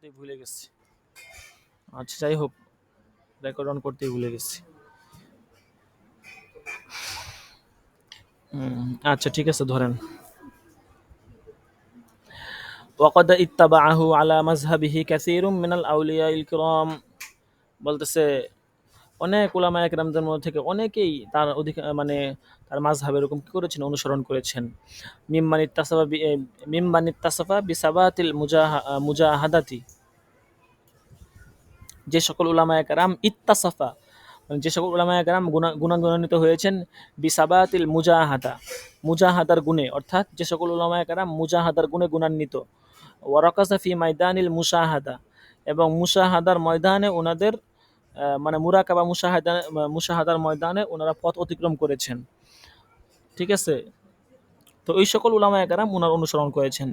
করতেই ভুলে গেছি আচ্ছা যাই হোক রেকর্ড অন করতেই ভুলে গেছি হুম, আচ্ছা ঠিক আছে ধরেন وقد اتبعه على مذهبه كثير من الأولياء الكرام বলতেছে অনেক উলামা একরামদের মধ্যে থেকে অনেকেই তার অধিক মানে তার মাঝহাব এরকম কী করেছেন? অনুসরণ করেছেন। মিম্মান এ, মিম্মান বিসাবাতিল মুজাহা মুজাহাদাতি। যে সকল উলামা একরাম ইত্তাসাফা মানে যে সকল উলামা একরাম গুণা- গুণাগুণান্বিত হয়েছেন বিসাবাতিল মুজাহাদা মুজাহাদার গুণে অর্থাৎ যে সকল উলামা একরাম মুজাহাদার গুণে গুণান্বিত। ওয়ারাকাসা ফি মাইদানিল মুশাহাদা এবং মুসাহাদার ময়দানে ওনাদের মানে মুরাকাবা মুশাহাদা, মুশাহাদার ময়দানে ওনারা পথ অতিক্রম করেছেন। ঠিক আছে? তো ওই সকল উলামা একরাম ওনার অনুসরণ করেছেন।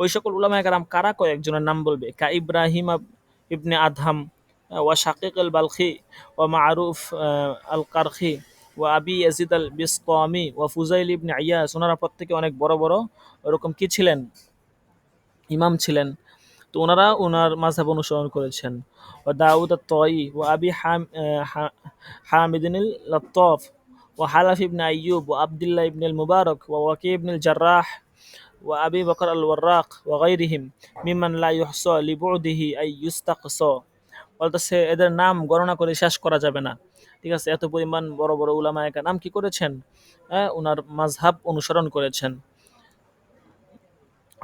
ওই সকল উলামা একরাম কারা কয়েকজনের নাম বলবে। কা ইব্রাহিম ইবনে আদহাম ওয়া শাকিক আল বালখি, ওয়া মারুফ আল কারখি, ওয়া আবি ইয়াজিদ আল বিসকামি, ওয়া ফুজাইল ইবনে আয়াস ওনারা প্রত্যেকে অনেক বড় বড় ওরকম কি ছিলেন? ইমাম ছিলেন। তো ওনারা ওনার মাঝহাব অনুসরণ করেছেন। ও দাউদ তয়ি ও আবি হাম হামিদিন লত্তফ ও হালাফ ইবনে আইয়ুব ও আবদুল্লাহ ইবনুল মুবারক ও ওয়াকি ইবনুল জার্রাহ আল ওয়ার্রাক ও গাইরিহিম মিমান লা ইউহসা লিবুদিহি আই ইউস্তাকসা। বলতেছে, এদের নাম গণনা করে শেষ করা যাবে না। ঠিক আছে, এত পরিমাণ বড় বড় উলামা একা নাম কি করেছেন? হ্যাঁ ওনার মাঝহাব অনুসরণ করেছেন।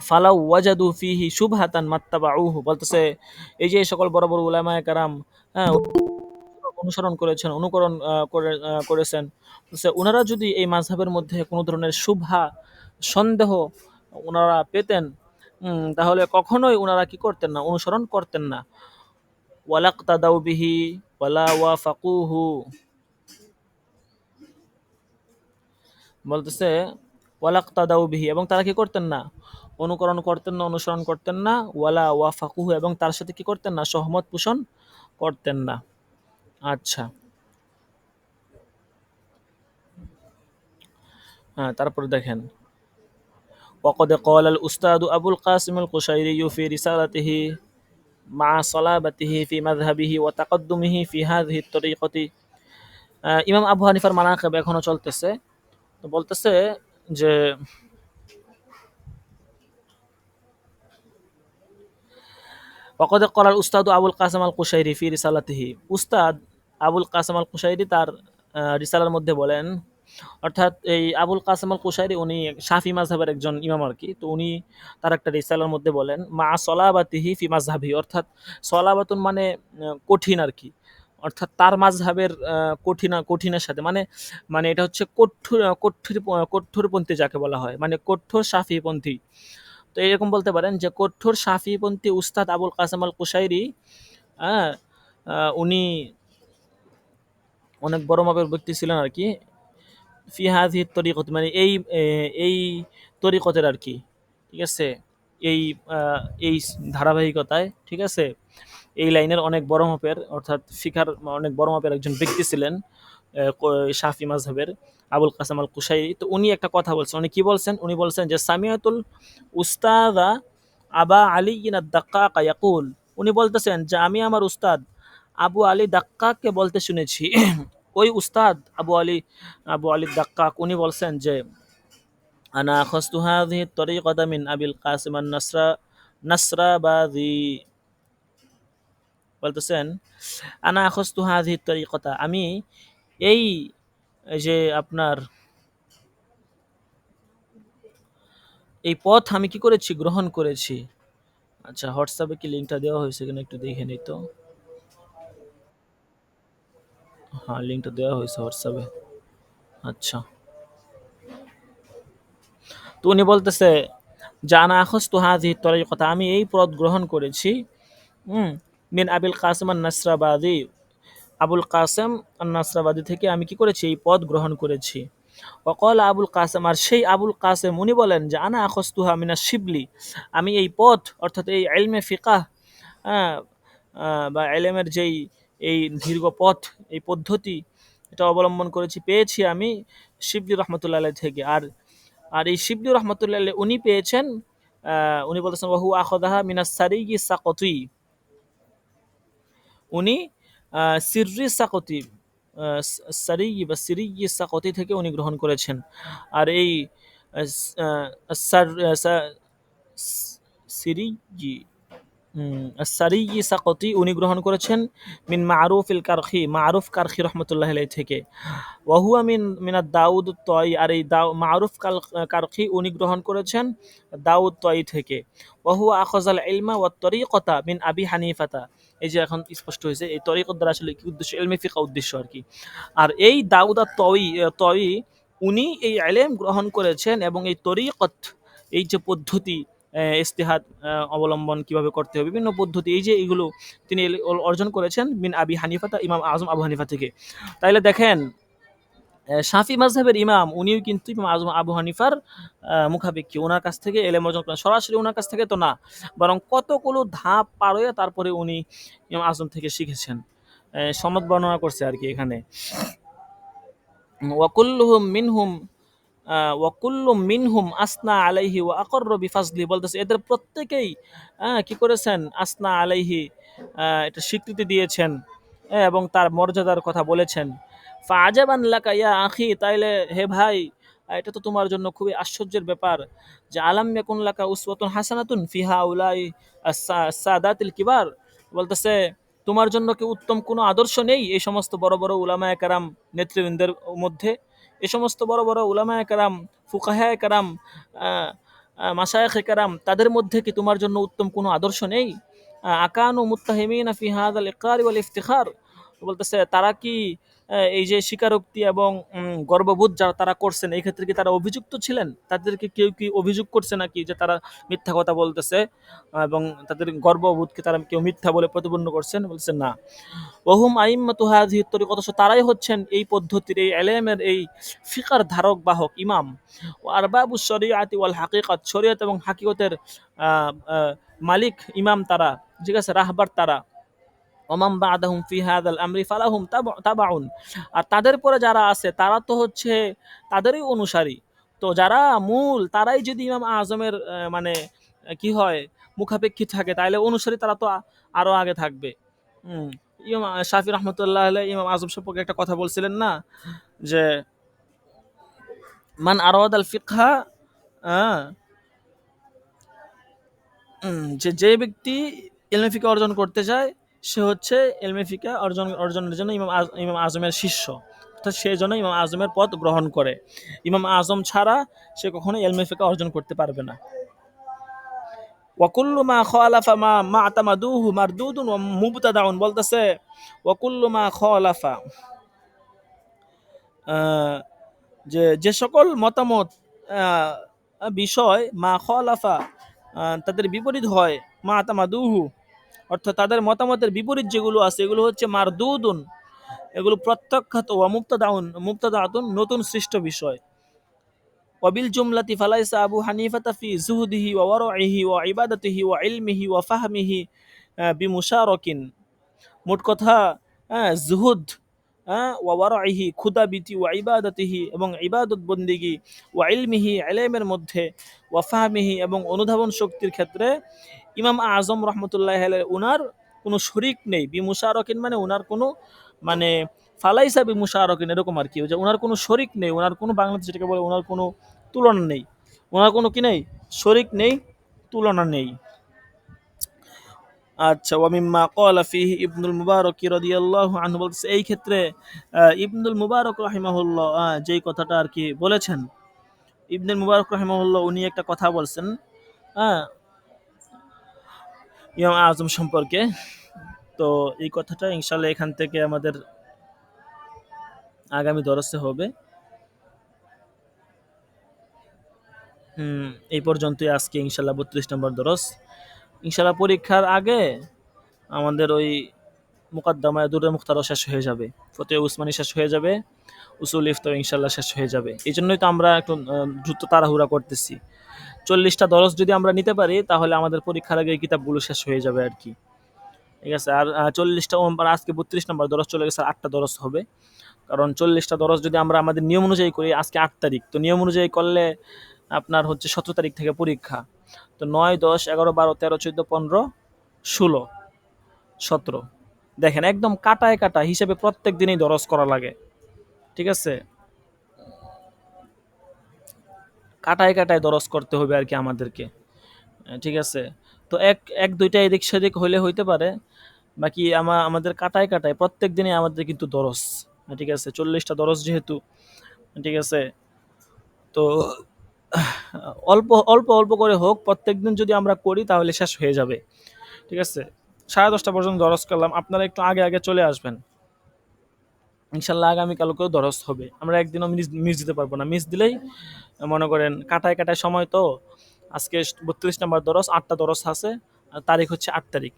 ফালাউ ওয়াজাদু ফিহি শুবহাতান মাত্তাবাউহু, বলতেছে, এই যে সকল বড় বড় উলামায়ে কারাম হ্যাঁ অনুসরণ করেছেন, অনুকরণ করে করেছেন ওনারা যদি এই মাযহাবের মধ্যে কোনো ধরনের শুভা সন্দেহ ওনারা পেতেন তাহলে কখনোই ওনারা কি করতেন না, অনুসরণ করতেন না। ওয়ালাক্তাদাউ বিহি ওয়ালা ওয়াফাকুহু। বলতেছে, ওয়ালাক্তাদাউ বিহি, এবং তারা কি করতেন না অনুকরণ করতেন না অনুসরণ করতেন না ওয়ালা ওয়াফাকুহু এবং তার সাথে কি করতেন না সহমত পোষণ করতেন না আচ্ছা হ্যাঁ তারপরে দেখেন وقد قال الأستاذ أبو القاسم القشيري في رسالته مع صلابته في مذهبه وتقدمه في هذه الطريقة আহ, ইমাম আবু হানিফার মানাকেব এখনো চলতেছে তো বলতেছে যে ওকদ করাল উস্তাদ আবুল কাসম আল কুশাইরি ফি রিসালাতিহি উস্তাদ আবুল কাসম আল কুশাইরি তার রিসালার মধ্যে বলেন, অর্থাৎ এই আবুল কাসম আল কুশাইরি উনি শাফি মাঝহাবের একজন ইমাম আর কি, তো উনি তার একটা রিসালার মধ্যে বলেন, মা সলাবাতিহি ফি মাঝহাবি অর্থাৎ সলাবাতুন মানে কঠিন আর কি, অর্থাৎ তার মাঝহাবের কঠিন, কঠিনের সাথে মানে মানে এটা হচ্ছে কঠোর কঠোর, কঠোরপন্থী যাকে বলা হয় মানে কঠোর শাফিপন্থী। তো এরকম বলতে পারেন যে কঠোর শাফিপন্থী উস্তাদ আবুল কাসেম আল কুশাইরি হ্যাঁ উনি অনেক বড় মাপের ব্যক্তি ছিলেন আর কি। ফি হাজি তরিকত মানে এই এই তরিকতের আর কি, ঠিক আছে? এই এই ধারাবাহিকতায়, ঠিক আছে? এই লাইনের অনেক বড় মাপের, অর্থাৎ ফিকার অনেক বড় মাপের একজন ব্যক্তি ছিলেন। শাফি মাজহাবের আবুল কাসাম আল কুশাইরি তো উনি একটা কথা বলছেন, উনি কি বলছেন? উনি বলছেন যে, সামিয়াতুল উস্তাদা আবা আলী দাক্কা ইয়াকুল। উনি বলতেছেন যে, আমি আমার উস্তাদ আবু আলী দাক্কাকে বলতে শুনেছি। ওই উস্তাদ আবু আলী আবু আলী দাক্কাক, উনি বলছেন যে, আনা আখস্তু হাযিহি তরিকাতা মিন আবিল কাসিম আন নাসরা নাসরাবাদি। বলতেছেন, আনা আখস্তু হাযিহি তরিকাতা আমি এই যে আপনার এই পথ আমি কি করেছি, গ্রহণ করেছি? আচ্ছা হোয়াটসঅ্যাপে কি লিঙ্কটা দেওয়া হয়েছে কিনা একটু দেখে নিই তো? হ্যাঁ লিঙ্কটা দেওয়া হয়েছে হোয়াটসঅ্যাপে। আচ্ছা। তো উনি বলতেছে জানা আখস তো হাজি কথা আমি এই পথ গ্রহণ করেছি, হুম, মিন আবিল কাসমান নাসরাবাদি আবুল কাসেম নাসরাবাদি থেকে আমি কি করেছি? এই পদ গ্রহণ করেছি। অকল আবুল কাসেম, আর সেই আবুল কাসেম উনি বলেন যে, আনা আখস্তুহা মিনা শিবলি। আমি এই পথ অর্থাৎ এই এলমে ফিকাহ হ্যাঁ বা এলেমের যেই, এই দীর্ঘ পথ, এই পদ্ধতি, এটা অবলম্বন করেছি, পেয়েছি আমি শিবলি রহমতুল্লাহ থেকে। আর আর এই শিবলি রহমতুল্লাহ উনি পেয়েছেন উনি বলতেছেন ওহু আখদাহা মিনাস সারিগি সাকতুই উনি সিররি সাকতি সারি বা সিরি সাকতি থেকে উনি গ্রহণ করেছেন। আর এই সিরিজি সারি সাকতি, উনি গ্রহণ করেছেন মিন মারুফ ইল কারখি, মারুফ কারখি রহমতুল্লাহ আলাই থেকে। ওয়াহুয়া মিন মিনাদ দাউদ তয় আর এই দাউ, মারুফ কাল, কারখি উনি গ্রহণ করেছেন দাউদ তয় থেকে। ওয়াহুয়া আখজাল ইলমা ওয়া তরিকতা মিন আবি হানিফাতা। এই যে এখন স্পষ্ট হয়েছে, এই তরিকত দ্বারা আসলে কি উদ্দেশ্য এলমি ফিকা উদ্দেশ্য আর কি। আর এই দাউদ আর তই উনি এই এলেম গ্রহণ করেছেন এবং এই তরিকত, এই যে পদ্ধতি ইস্তেহাদ অবলম্বন কীভাবে করতে হবে, বিভিন্ন পদ্ধতি, এই যে এইগুলো তিনি অর্জন করেছেন বিন আবি হানিফা তা ইমাম আজম আবু হানিফা থেকে। তাইলে দেখেন শাফি মাজহাবের ইমাম, উনিও কিন্তু ইমাম আজম আবু হানিফার মুখাপেক্ষী। ওনার কাছ থেকে এলেম অর্জন করেন। সরাসরি ওনার কাছ থেকে তো না, বরং কতগুলো ধাপ পার হয়ে তারপরে উনি ইমাম আজম থেকে শিখেছেন। সনদ বর্ণনা করছে আর কি এখানে। ওয়াকুল্লুহুম মিনহুম ওয়াকুল্লু মিনহুম আসনা আলাইহি ওয়া আকর্র বিফাজলি বলতেছে, এদের প্রত্যেকেই কি করেছেন? আসনা আলাইহি এটা স্বীকৃতি দিয়েছেন এবং তার মর্যাদার কথা বলেছেন। ফাজাবান লাকা ইয়া আখি তাইলে, হে ভাই, এটা তো তোমার জন্য খুবই আশ্চর্যের ব্যাপার যে, আলাম ইয়াকুন লাকা উসওয়াতুন হাসানাতুন ফিহা উলাই সাদাতিল কিবার বলতেছে, তোমার জন্য কি উত্তম কোনো আদর্শ নেই? এই সমস্ত বড় বড় উলামায়ে কারাম নেতৃবৃন্দের মধ্যে এ সমস্ত বড় বড় উলামায় কারাম, ফুকাহায় কারাম মাসায় কারাম, তাদের মধ্যে কি তোমার জন্য উত্তম কোনো আদর্শ নেই? আকানু মুত্তাহিমিনা ফি আল ইকার ওয়াল ইফতিখার। বলতেছে, তারা কি এই যে স্বীকারোক্তি এবং গর্ববোধ যারা তারা করছেন, এই ক্ষেত্রে কি তারা অভিযুক্ত ছিলেন? তাদেরকে কেউ কি অভিযোগ করছে নাকি যে তারা মিথ্যা কথা বলতেছে? এবং তাদের গর্ববোধকে তারা কেউ মিথ্যা বলে প্রতিপন্ন করছেন? বলছে না। ওহুম আইম্মাতু হাযিহি তরিক অথচ তারাই হচ্ছেন এই পদ্ধতির, এই এলেমের, এই ফিকার ধারক, বাহক, ইমাম। ও আরবাবু শরিয়াতি ওয়াল হাকিকত, শরীয়ত এবং হাকিকতের মালিক, ইমাম তারা, ঠিক আছে, রাহবার তারা। ওমাম বাদাহুম ফি হাদাল আমরি ফালাহুম তাব- তাবাউন। আর তাদের পরে যারা আছে, তারা তো হচ্ছে তাদেরই অনুসারী। তো যারা মূল, তারাই যদি ইমাম আজমের মানে কি হয়, মুখাপেক্ষী থাকে তাহলে অনুসারী তারা তো আরও আগে থাকবে। ইমাম শাফি রহমতুল্লাহ ইমাম আজম সম্পর্কে একটা কথা বলছিলেন না? যে মান আরওয়াদ আল ফিকহা যে যে ব্যক্তি এলমে ফিকা অর্জন করতে চায় সে হচ্ছে এলমে ফিকা অর্জন অর্জনের জন্য ইমাম ইমাম আজমের শিষ্য। অর্থাৎ সেই জন্য ইমাম আজমের পথ গ্রহণ করে। ইমাম আজম ছাড়া সে কখনো এলমে ফিকা অর্জন করতে পারবে না। ওয়াকুল্লু মা খালাফা মা মা তামাদুহু মারদুদুন ওয়া মুবতাদাউন বলতেছে ওয়াকুল্লু খালাফা। যে যে সকল মতামত বিষয় মা খলাফা তাদের বিপরীত হয় মা তামাদুহু অর্থাৎ তাদের মতামতের বিপরীত যেগুলো আছে, এগুলো হচ্ছে মার দুদুন এগুলো প্রত্যাখ্যাত ওয়া মুক্তাদাউন মুক্তাদাতুন নতুন সৃষ্ট বিষয়। ওয়াবিল জুমলাতি ফালাইসা আবু হানিফাতা ফি জুহদিহি ওয়া ওয়ারইহি ওয়া ইবাদাতিহি ওয়া ইলমিহি ওয়া ফাহমিহি বিমুশারকিন। মোট কথা হ্যাঁ জুহুদ ওয়ারইহি খুদাবিতি ওয়া ইবাদাতিহি এবং ইবাদত বন্দিগি, ওয়া ইলমিহি ইলমের মধ্যে, ওয়া ফাহমিহি এবং অনুধাবন শক্তির ক্ষেত্রে ইমাম আজম রহমতুল্লাহ উনার কোনো শরিক নেই, বিমুশারকিন মানে উনার কোনো মানে ফালাইসা বিমুশারকিন এরকম আর কি যে উনার কোনো শরিক নেই, উনার কোনো বাংলাদেশ যেটাকে বলে উনার কোনো তুলনা নেই ওনার কোনো কি নেই? শরিক নেই, তুলনা নেই। আচ্ছা ওয়ামিম্মা ক্বালা ফিহি ইবনুল মুবারক রাদিয়াল্লাহু আনহু বলতেছে, এই ক্ষেত্রে ইবনুল মুবারক রাহিমাহুল্লাহ যেই কথাটা আর কি বলেছেন, ইবনুল মুবারক রাহিমাহুল্লাহ উনি একটা কথা বলছেন হ্যাঁ ইমাম আজম সম্পর্কে, তো এই কথাটা ইনশাল্লাহ এখান থেকে আমাদের আগামী দরসে হবে। এই পর্যন্তই আজকে ইনশাল্লাহ বত্রিশ নম্বর দরস। ইনশাল্লাহ পরীক্ষার আগে আমাদের ওই মুকাদ্দামায় দুরের মুখতারও শেষ হয়ে যাবে। ফতে উসমানি শেষ হয়ে যাবে, উসুল ইফতার ইনশাল্লাহ শেষ হয়ে যাবে। এই জন্যই তো আমরা একটু দ্রুত তাড়াহুড়া করতেছি। চল্লিশটা দরস যদি আমরা নিতে পারি, তাহলে আমাদের পরীক্ষার আগে কিতাবগুলো শেষ হয়ে যাবে আর কি। ঠিক আছে, আর চল্লিশটা ওম- আজকে বত্রিশ নম্বর দরস চলে গেছে, আটটা দরস হবে। কারণ চল্লিশটা দরস যদি আমরা আমাদের নিয়ম অনুযায়ী করি, আজকে আট তারিখ, তো নিয়ম অনুযায়ী করলে আপনার হচ্ছে সতেরো তারিখ থেকে পরীক্ষা। তো নয়, দশ, এগারো, বারো, তেরো, চোদ্দ, পনেরো, ষোলো, সতেরো। দেখেন, একদম কাটায় কাটা হিসেবে প্রত্যেক দিনই দরজ করা লাগে। ঠিক আছে? কাটায় কাটায় দরজ করতে হবে আর কি আমাদেরকে। ঠিক আছে? তো এক এক, দুইটা এদিক সেদিক হইলে হইতে পারে। বাকি আমা, আমাদের কাটায় কাটায় প্রত্যেক দিনই আমাদের কিন্তু দরজ। ঠিক আছে? চল্লিশটা দরজ যেহেতু। ঠিক আছে? তো অল্প অল্প অল্প করে হোক, প্রত্যেকদিন যদি আমরা করি, তাহলে শেষ হয়ে যাবে। ঠিক আছে? সাড়ে দশটা পর্যন্ত দরজ করলাম। আপনারা একটু আগে আগে চলে আসবেন। ইনশাল্লাহ আগামীকালকেও দরজ হবে। আমরা একদিনও মিস মিস দিতে পারব না। মিস দিলেই মনে করেন কাটায় কাটায় সময় তো। আজকে বত্রিশ নম্বর দরজ, আটটা দরজ আছে। তারিখ হচ্ছে আট তারিখ।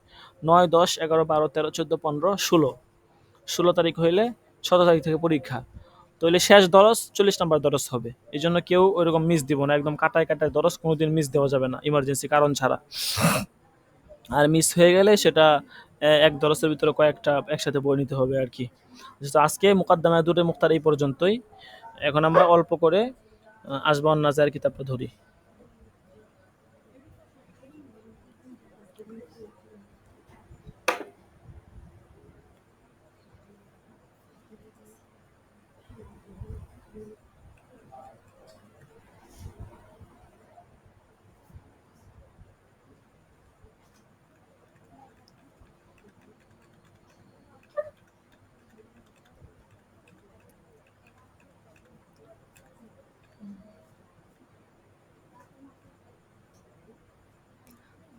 নয়, দশ, এগারো, বারো, তেরো, চোদ্দ, পনেরো, ষোলো। ষোলো তারিখ হইলে সতেরো তারিখ থেকে পরীক্ষা। তো হইলে শেষ দরস চল্লিশ নাম্বার দরস হবে। এই জন্য কেউ ওইরকম মিস দিব না। একদম কাটায় কাটায় দরজ, কোনোদিন মিস দেওয়া যাবে না ইমার্জেন্সি কারণ ছাড়া। আর মিস হয়ে গেলে সেটা এক দরসের ভিতরে কয়েকটা একসাথে বই নিতে হবে আর কি। তো আজকে মুকাদ্দামায় দুটো মুক্তার এই পর্যন্তই। এখন আমরা অল্প করে আসবান নাজার কিতাবটা ধরি।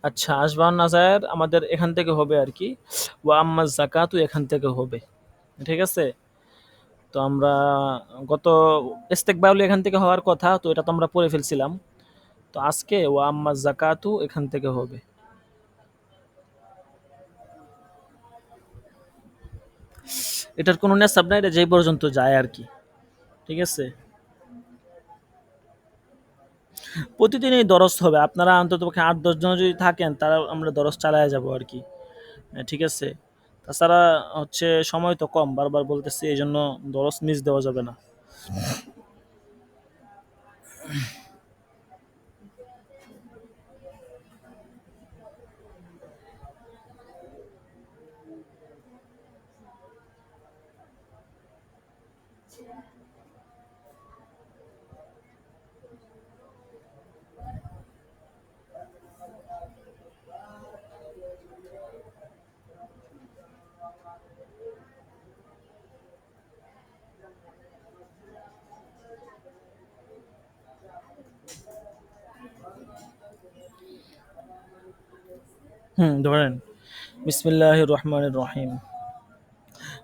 আচ্ছা আসবান নাজার আমাদের এখান থেকে হবে আর কি। ওয়া আম্মা জাকাতু এখান থেকে হবে। ঠিক আছে? তো আমরা গত ইস্তেকবাউল এখান থেকে হওয়ার কথা, তো এটা তো আমরা পড়ে ফেলছিলাম। তো আজকে ওয়া আম্মা জাকাতু এখান থেকে হবে। এটার কোনো নেশাব নাই এটা যেই পর্যন্ত যায় আর কি। ঠিক আছে? প্রতিদিনই দরস হবে। আপনারা অন্তত পক্ষে আট দশ জন যদি থাকেন তারা আমরা দরস চালায় যাব আর কি। হ্যাঁ, ঠিক আছে? তাছাড়া হচ্ছে সময় তো কম বারবার বলতেছি এই জন্য দরস মিস দেওয়া যাবে না। হুম, ধরেন। বিসমিল্লাহ রহমান রহিম।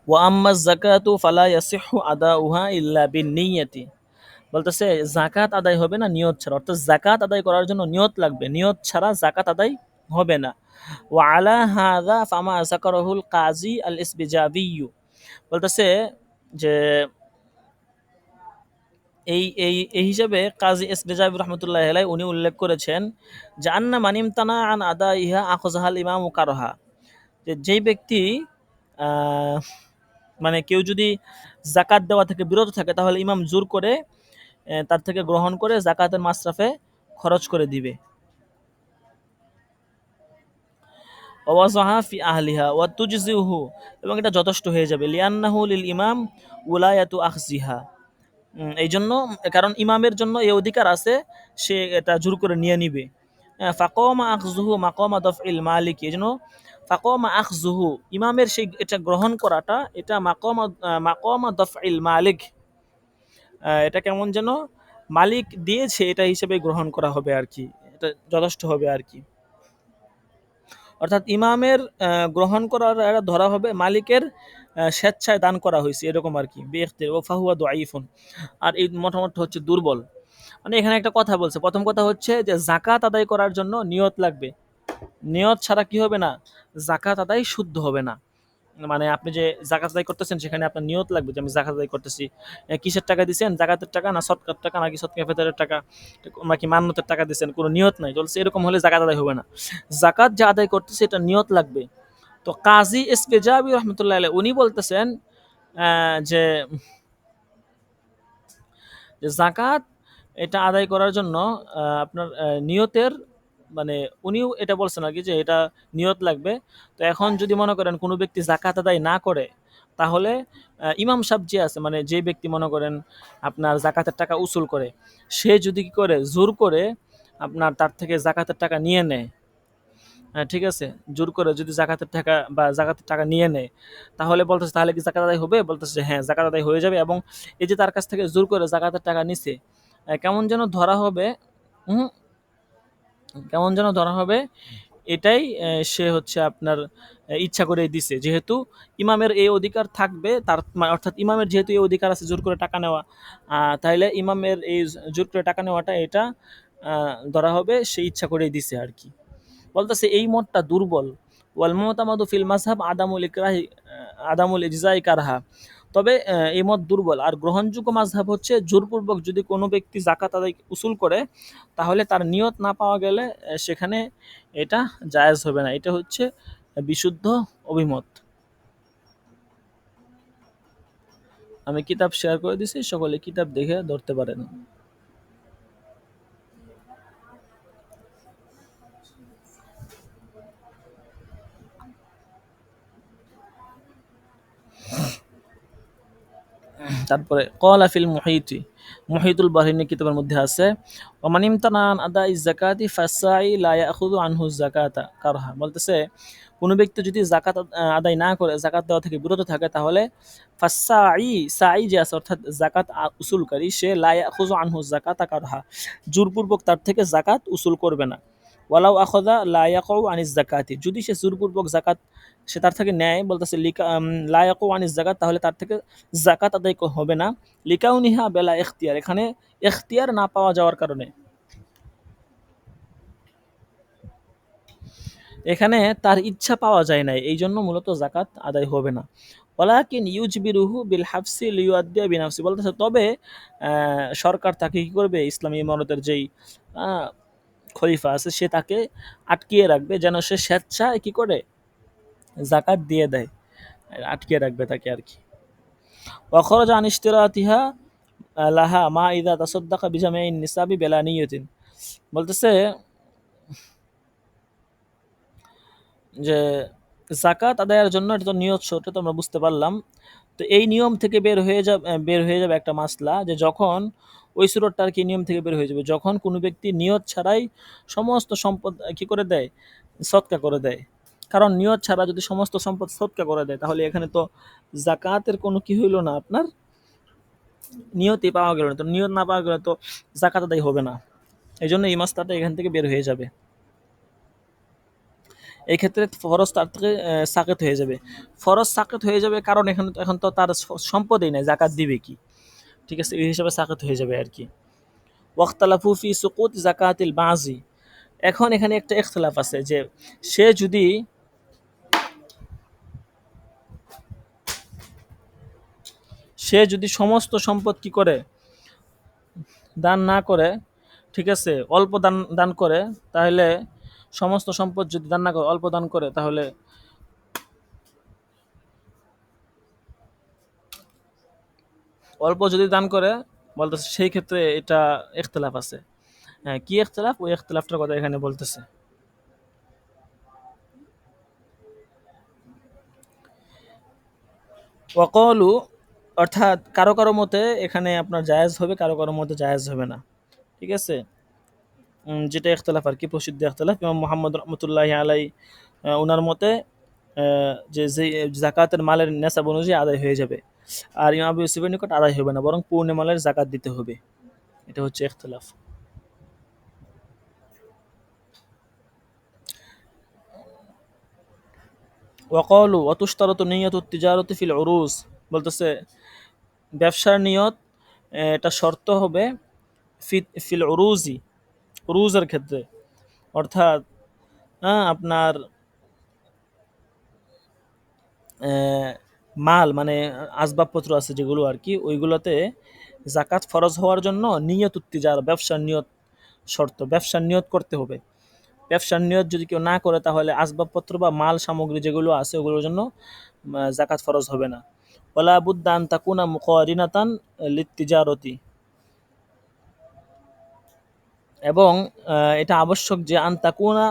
ওয়া আম্মা জাকাতু ফালা ইয়াসিহু আদাউহা ইল্লা বিন নিয়তি বলতেছে জাকাত আদায় হবে না, নিয়ত ছাড়া। অর্থাৎ জাকাত আদায় করার জন্য নিয়ত লাগবে। নিয়ত ছাড়া জাকাত আদায় হবে না। ওয়া আলা হাযা ফামা যাকারাহুল কাজী আল ইসবিজাবিয়্যু বলতেছে যে এই এই এই হিসাবে কাজী এস বেজাবি রহমতুল্লাহ আলাই উনি উল্লেখ করেছেন যে, আন্না মানিম তানা আন আদা ইহা আখজাহাল ইমাম কারহা। যে, যেই ব্যক্তি মানে কেউ যদি জাকাত দেওয়া থেকে বিরত থাকে, তাহলে ইমাম জোর করে তার থেকে গ্রহণ করে জাকাতের মাসরাফে খরচ করে দিবে। ওয়াজাহা ফি আহলিহা ওয়া তুজজিহু। এবং এটা যথেষ্ট হয়ে যাবে। লিয়ান্নাহু ইমাম উলায়াতু আখজিহা। এই জন্য কারণ ইমামের জন্য এই অধিকার আছে সে এটা জোর করে নিয়ে নিবে। ফাকমা আখজুহু মাকমা দফইল মালিক এই জন্য ফাকমা আখজুহু ইমামের সেই এটা গ্রহণ করাটা এটা মাকমা মাকমা দফইল মালিক আহ, এটা কেমন যেন মালিক দিয়েছে এটা হিসেবে গ্রহণ করা হবে আর কি এটা যথেষ্ট হবে আর কি। অর্থাৎ ইমামের গ্রহণ করার ধরা হবে মালিকের স্বেচ্ছায় দান করা হয়েছে, এরকম আর কি। বেখতে ও ফাহুয়া দোয়াইফুন আর এই মোটামুটি হচ্ছে দুর্বল। মানে এখানে একটা কথা বলছে, প্রথম কথা হচ্ছে যে জাকাত আদায় করার জন্য নিয়ত লাগবে। নিয়ত ছাড়া কি হবে না? জাকাত আদায় শুদ্ধ হবে না। মানে আপনি যে জাকাত আদায় করতেছেন, সেখানে আপনার নিয়ত লাগবে যে আমি জাকাত আদায় করতেছি। কিসের টাকা দিচ্ছেন জাকাতের টাকা না সৎকার টাকা, নাকি সৎকার ফেতরের টাকা? নাকি মান্যতের টাকা দিচ্ছেন কোনো নিয়ত নাই। চলছে এরকম হলে জাকাত আদায় হবে না। জাকাত যা আদায় করতেছে, এটা নিয়ত লাগবে। তো কাজী এস ইসবেজাবি রহমতুল্লাহ আলাই উনি বলতেছেন যে জাকাত এটা আদায় করার জন্য আপনার নিয়তের মানে উনিও এটা বলছেন আর কি যে এটা নিয়ত লাগবে। তো এখন যদি মনে করেন কোনো ব্যক্তি জাকাত আদায় না করে, তাহলে ইমাম সাহেব যে আছে মানে যে ব্যক্তি মনে করেন আপনার জাকাতের টাকা উসুল করে, সে যদি কি করে, জোর করে আপনার তার থেকে জাকাতের টাকা নিয়ে নেয় হ্যাঁ ঠিক আছে? জোর করে যদি জাকাতের টাকা বা জাকাতের টাকা নিয়ে নেয়, তাহলে বলতেছে, তাহলে কি জাকাত আদায় হবে? বলতেছে হ্যাঁ জাকাত আদায় হয়ে যাবে এবং এই যে তার কাছ থেকে জোর করে জাকাতের টাকা নিছে কেমন যেন ধরা হবে হুম কেমন যেন ধরা হবে, এটাই সে হচ্ছে আপনার ইচ্ছা করে দিছে। যেহেতু ইমামের এই অধিকার থাকবে, তার অর্থাৎ ইমামের যেহেতু এই অধিকার আছে জোর করে টাকা নেওয়া তাহলে ইমামের এই জোর করে টাকা নেওয়াটা এটা ধরা হবে, সে ইচ্ছা করেই দিছে আর কি। বলতেছে এই মতটা দুর্বল। ওয়াল মুতামাদু ফিল মাযহাব আদামুল ইকরাহি আদামুল ইজজাই কারহা। তবে এই মত দুর্বল। আর গ্রহণযোগ্য মাঝহাব হচ্ছে, জোরপূর্বক যদি কোনো ব্যক্তি জাকাত আদায় উসুল করে, তাহলে তার নিয়ত না পাওয়া গেলে সেখানে এটা জায়েজ হবে না। এটা হচ্ছে বিশুদ্ধ অভিমত। আমি কিতাব শেয়ার করে দিছি, সকলে কিতাব দেখে ধরতে পারেন। তারপরে কলা ফিল মুহিতি, মুহিতুল বাহিনী কিতাবের মধ্যে আছে ওমানিম তানান আদা ইজ জাকাতি ফাসাই লা ইয়াখুযু আনহু জাকাতা কারহা বলতেছে, কোনো ব্যক্তি যদি জাকাত আদায় না করে জাকাত দেওয়া থেকে বিরত থাকে, তাহলে ফাসাই, সাই যে আছে, অর্থাৎ জাকাত উসুলকারী, সে লা ইয়াখুযু আনহু জাকাতা কারহা, জোরপূর্বক তার থেকে জাকাত উসুল করবে না। ওয়ালাউ আখদা ইয়াকউ আনিস জাকাতি যদি সে জোরপূর্বক জাকাত সে তার থেকে নেয় বলতেছে লিকা উম, লা ইয়াকউ আনিস জাকাত তাহলে তার থেকে জাকাত আদায় হবে না। লিকাউনিহা বেলা এখতিয়ার। এখানে এখতিয়ার না পাওয়া যাওয়ার কারণে। এখানে তার ইচ্ছা পাওয়া যায় নাই এই জন্য মূলত জাকাত আদায় হবে না। ওলাকিন ইউজবিরুহু বিল হাফসি লিউদ্দিয়া বিনাফসি। বলতেছে তবে সরকার তাকে কি করবে? ইসলামী ইমারতের যেই খলিফা আছে, সে তাকে আটকিয়ে রাখবে যেন সে স্বেচ্ছায় কি করে? জাকাত দিয়ে দেয়। আটকিয়ে রাখবে তাকে আর কি। ওয়াখরজ আন ইশতিরাতিহা লাহা মা ইদা তাসাদ্দাকা বিজামাইন নিসাবি বেলা নিয়তিন। বলতেছে যে, জাকাত আদায়ের জন্য এটা তো নিয়ত শর্ত তো আমরা বুঝতে পারলাম। তো এই নিয়ম থেকে বের হয়ে যাবে, বের হয়ে যাবে একটা মাসলা যে যখন ওই সুরতটা আর কি নিয়ম থেকে বের হয়ে যাবে। যখন কোনো ব্যক্তি নিয়ত ছাড়াই সমস্ত সম্পদ কি করে দেয়? সৎকা করে দেয়। কারণ নিয়ত ছাড়া যদি সমস্ত সম্পদ সৎকা করে দেয়, তাহলে এখানে তো জাকাতের কোনো কি হইল না আপনার? নিয়তই পাওয়া গেল না। তো নিয়ত না পাওয়া গেলে তো জাকাত আদায় হবে না। এই জন্য এই মাসলাটা এখান থেকে বের হয়ে যাবে। এই ক্ষেত্রে ফরজ তার থেকে সাকেত হয়ে যাবে। ফরজ সাকেত হয়ে যাবে কারণ এখানে এখন তো তার সম্পদই নাই। জাকাত দিবে কি? ঠিক আছে, এই হিসাবে সাকেত হয়ে যাবে আর কি। ওয়াক্তালাফু ফি সুকুত জাকাতিল বাজি। এখন এখানে একটা ইখতলাফ আছে যে সে যদি সে যদি সমস্ত সম্পদ কি করে? দান না করে, ঠিক আছে, অল্প দান দান করে, তাহলে সমস্ত সম্পদ যদি দান না করে, অল্প দান করে, তাহলে অল্প যদি দান করে, বলতেছে সেই ক্ষেত্রে এটা ইখতলাফ আছে। হ্যাঁ কি ইখতলাফ? ওই ইখতলাফটার কথা এখানে বলতেছে। ওয়াকলু, অর্থাৎ কারও কারও মতে এখানে আপনার জায়েজ হবে, কারও কারও মতে জায়েজ হবে না। ঠিক আছে? যেটা ইখতলাফ আর কি, প্রসিদ্ধ ইখতলাফ। ইমাম মোহাম্মদ রহমতুল্লাহ আলাই ওনার মতে যে জাকাতের মালের নেশাব অনুযায়ী আদায় হয়ে যাবে। আর ইমাম আবু ইউসুফের নিকট আদায় হবে না, বরং পূর্ণ মালের জাকাত দিতে হবে। এটা হচ্ছে ইখতলাফ। ওয়াকলু অতুস্তারত নিয়ত তিজারত ফিল উরুজ বলতেছে, ব্যবসার নিয়ত এটা শর্ত হবে ফিল উরুজি, উরুজের ক্ষেত্রে। অর্থাৎ হ্যাঁ আপনার মাল মানে আসবাবপত্র আছে যেগুলো আর কি, ওইগুলোতে জাকাত ফরজ হওয়ার জন্য নিয়ত উত্তিজার, ব্যবসার নিয়ত শর্ত, ব্যবসার নিয়ত করতে হবে। ব্যবসার নিয়ত যদি কেউ না করে, তাহলে আসবাবপত্র বা মাল সামগ্রী যেগুলো আছে, ওগুলোর জন্য জাকাত ফরজ হবে না। ওলা বুদ্দান তাকুনা মুকরিনাতান লিত্তিজারতি। এবং এটা আবশ্যক যে আন্তাকুনা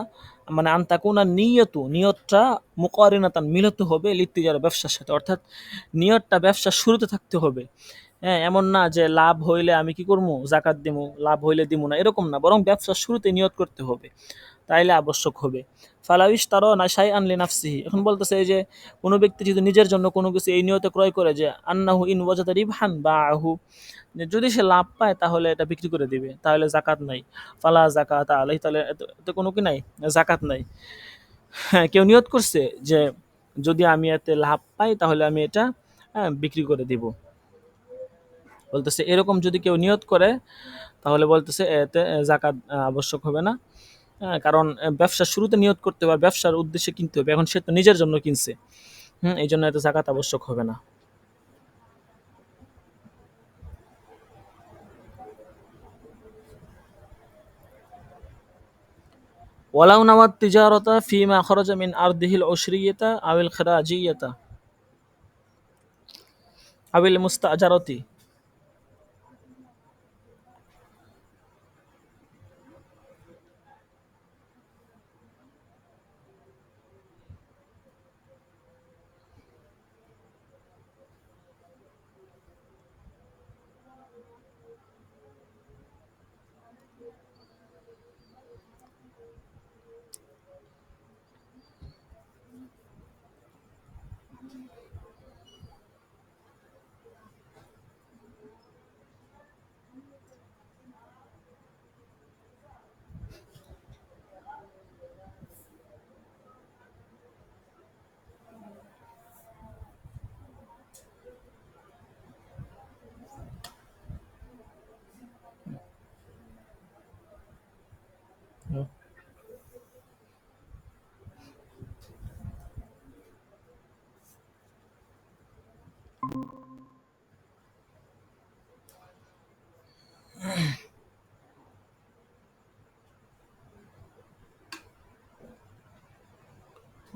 মানে আন্তাকুনা নিয়ত, নিয়তটা মুকারিনাতান মিলত হবে লিত্তিজার ব্যবসার সাথে। অর্থাৎ নিয়তটা ব্যবসা শুরুতে থাকতে হবে। হ্যাঁ এমন না যে লাভ হইলে আমি কি করব জাকাত দিমু, লাভ হইলে দিমু না, এরকম না। বরং ব্যবসা শুরুতে নিয়ত করতে হবে। তাইলে আবশ্যক হবে। ফালাউইশ তারও না সাই আনলি নাফসিহি এখন বলতেছে এই যে কোনো ব্যক্তি যদি নিজের জন্য কোনো কিছু এই নিয়তে ক্রয় করে যে আন্নাহু ইন ওয়াজাদা রিবহান বা আহু যদি সে লাভ পায় তাহলে এটা বিক্রি করে দিবে তাহলে জাকাত নাই। ফালা জাকাত আলাই তাহলে এত- এতে কোনো কি নাই? জাকাত নাই। হ্যাঁ কেউ নিয়ত করছে যে যদি আমি এতে লাভ পাই তাহলে আমি এটা হ্যাঁ, বিক্রি করে দিব। বলতেছে এরকম যদি কেউ নিয়ত করে তাহলে বলতেছে এতে জাকাত আবশ্যক হবে না। হ্যাঁ, কারণ আহ, ব্যবসার শুরুতে নিয়োগ করতে হবে ব্যবসার উদ্দেশ্যে কিনতে হবে। এখন সে তো নিজের জন্য কিনছে। হুম এই জন্য এত জাকাত আবশ্যক হবে না। ওয়ালাউ নাওয়াত তিজারতা ফিমা খরজা মিন আরদিহিল উশরিয়তা আবিল খরাজিয়তা। আবিল মুস্তাজারতি।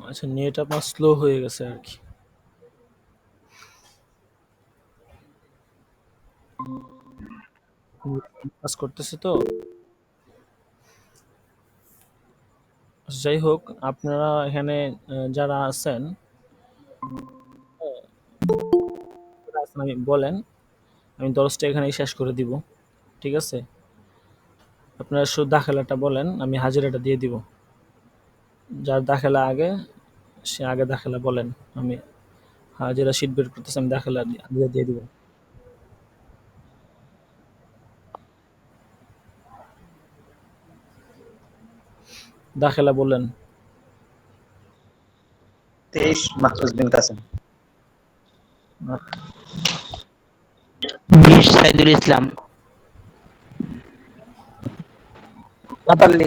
আচ্ছা নেট আপনার স্লো হয়ে গেছে আর কি কাজ করতেছে তো। যাই হোক, আপনারা এখানে যারা আছেন আমি বলেন, আমি দশটা এখানেই শেষ করে দিব, ঠিক আছে? আপনারা শুধু দাখেলাটা বলেন, আমি হাজিরাটা দিয়ে দিব। যার দাখেলা আগে সে আগে দাখেলা বলেন আমি হাজিরা সিট বের করতেছি আমি দাখেলা দিয়ে দিয়ে- দিব। দাখেলা বলেন। তেইশ মাহফুজ বিন কাসেম। বিশ সাইদুল ইসলাম। নাতালি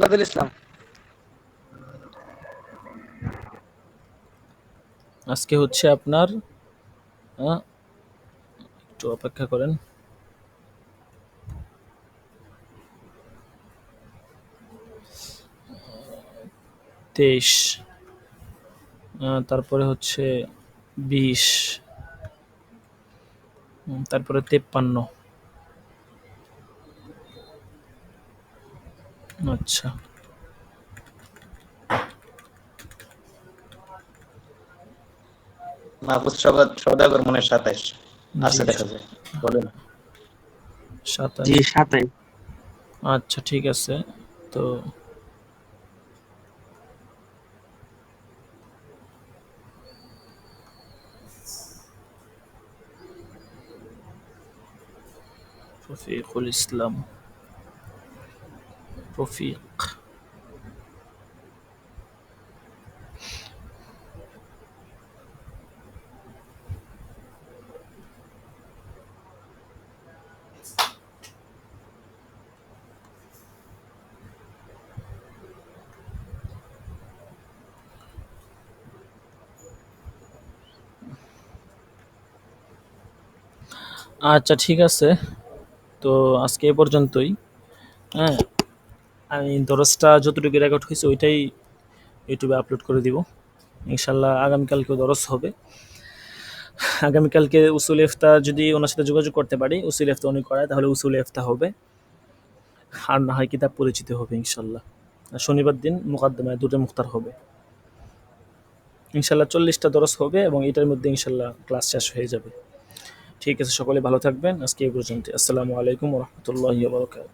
নাতাল ইসলাম। আজকে হচ্ছে আপনার একটু অপেক্ষা করেন। তেইশ তারপরে হচ্ছে বিশ তারপরে তেপ্পান্ন। আচ্ছা। মাহফুজ সৌদাগর মনে সাতাইশ। আছে দেখা যায়। বলেন। জি আচ্ছা ঠিক আছে। তো রফিকুল ইসলাম। রফিক আচ্ছা ঠিক আছে। তো আজকে এ পর্যন্তই। হ্যাঁ আমি দরজটা যতটুকু রেকর্ড হয়েছে ওইটাই ইউটিউবে আপলোড করে দিব। ইনশাল্লাহ আগামীকালকেও দরজ হবে। আগামীকালকে উসুল এফতা যদি ওনার সাথে যোগাযোগ করতে পারি, উসুল এফতা উনি করায়, তাহলে উসুল এফতা হবে। আর না হয় কিতাব পরিচিত হবে ইনশাল্লাহ। শনিবার দিন মোকাদ্দমায় দুটো মুক্তার হবে। ইনশাল্লাহ চল্লিশটা দরস হবে এবং এটার মধ্যে ইনশাল্লাহ ক্লাস শেষ হয়ে যাবে। ঠিক আছে সকলে ভালো থাকবেন। আজকে এই পর্যন্ত আসসালামু আলাইকুম রহমতুল্লাহ বারকাত